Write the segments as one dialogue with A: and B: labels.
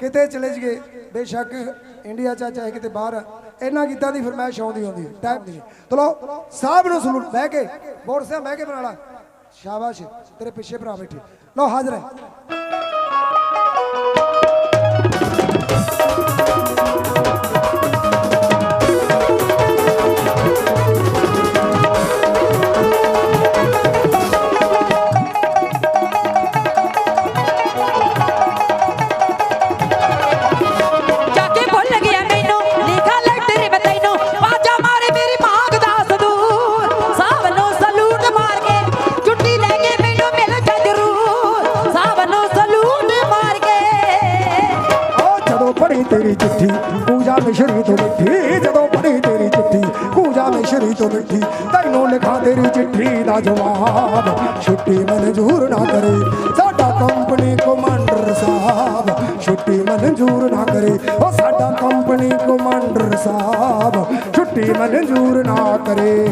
A: ਕਿਤੇ ਚਲੇ ਜਗੇ ਬੇਸ਼ੱਕ ਇੰਡੀਆ ਚ ਆ, ਚਾਹੇ ਕਿਤੇ ਬਾਹਰ ਆ, ਇਹਨਾਂ ਗੀਤਾਂ ਦੀ ਫਰਮਾਇਸ਼ ਆਉਂਦੀ ਆਉਂਦੀ ਟਾਈਮ ਦੀ। ਚਲੋ ਸਾਹਿਬ ਨੂੰ ਸਲੂਟ ਬਹਿ ਕੇ ਬੋਰਡ ਸਾਹਿਬ ਬਹਿ ਕੇ ਬਣਾ ਲਾ। ਸ਼ਾਬਾਸ਼ ਤੇਰੇ ਪਿੱਛੇ ਭਰਾ ਬੈਠੇ। ਲਓ ਹਾਜ਼ਰ ਹੈ। ਤੇਰੀ ਚਿੱਠੀ, ਪੂਜਾ ਮਿਸ਼ਰੀ ਤੋਂ ਮਿੱਠੀ, ਜਦੋਂ ਪੜੀ ਤੇਰੀ ਚਿੱਠੀ, ਪੂਜਾ ਮਿਸ਼ਰੀ ਤੋਂ ਮਿੱਠੀ, ਤੈਨੂੰ ਲਿਖਾ ਤੇਰੀ ਚਿੱਠੀ ਦਾ ਜਵਾਬ। ਛੁੱਟੀ ਮਨਜ਼ੂਰ ਨਾ ਕਰੇ ਸਾਡਾ ਕੰਪਨੀ ਕਮਾਂਡਰ ਸਾਹਿਬ। ਛੁੱਟੀ ਮਨਜ਼ੂਰ ਨਾ ਕਰੇ ਉਹ ਸਾਡਾ ਕੰਪਨੀ ਕਮਾਂਡਰ ਸਾਹਿਬ। ਛੁੱਟੀ ਮਨਜ਼ੂਰ ਨਾ ਕਰੇ।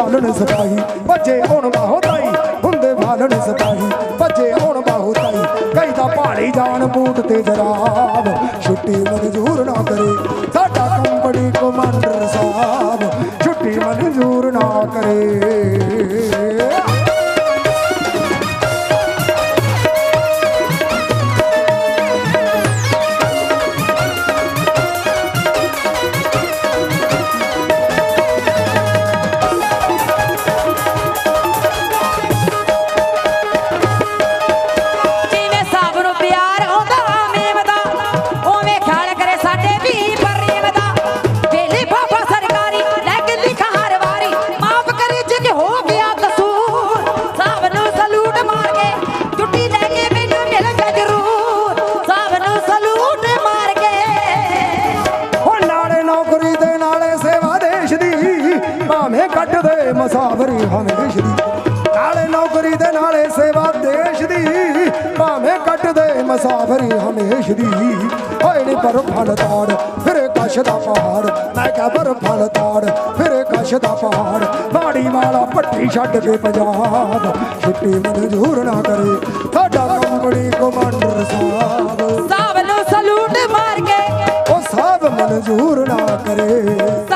A: ਹੁੰਦੇ ਫਾਲਣ ਸਿਪਾਹੀ ਭੱਜੇ ਹੁਣ ਬਾਹੋ ਤਾਈ, ਹੁੰਦੇ ਫਾਲਣ ਸਿਪਾਹੀ ਭੱਜੇ ਹੁਣ ਬਾਹੋ ਤਾਈ। ਕਈ ਤਾਂ ਪਹਾੜੀ ਜਾਣ ਬੂਟ ਤੇ ਜਰਾਬ, ਛੁੱਟੀ ਮਨਜ਼ੂਰ ਨਾ ਕਰੇ ਸਾਡਾ ਕੰਪਨੀ ਕਮਾਂਡਰ ਸਾਹਿਬ, ਛੁੱਟੀ ਮਨਜ਼ੂਰ ਨਾ ਕਰੇ। ਕੱਟਦੇ ਮਸਾਵਰੀ ਹਮੇਸ਼ ਦੀ। ਨਾਲੇ ਨੌਕਰੀ ਦੇ ਨਾਲੇ ਸੇਵਾ ਦੇਸ਼ ਦੀ ਭਾਵੇਂ ਕੱਟਦੇ ਮਸਾਵਰੀ ਹਮੇਸ਼ ਦੀ। ਹੋਏ ਨੀ ਪਰ ਫਲ ਤਾੜ ਫਿਰੇ ਕਸ਼ ਦਾ ਪਹਾੜ ਮੈਂ ਕਹਾਂ ਪਰ ਫਲ ਤਾੜ ਫਿਰੇ ਕਸ਼ ਦਾ ਪਹਾੜ ਬਾੜੀ ਵਾਲਾ ਪੱਟੀ ਛੱਡ ਕੇ ਪੰਜਾਬ ਛੁੱਟੀ ਮਨਜ਼ੂਰ ਨਾ ਕਰੇ। ਸਾਡਾ ਕੰਪਨੀ ਕਮਾਂਡਰ ਸਾਹਿਬ।
B: ਸਾਬ ਨੂੰ ਸਲੂਟ ਮਾਰ ਕੇ।
A: ਉਹ ਸਾਹਿਬ ਮਨਜ਼ੂਰ ਨਾ ਕਰੇ।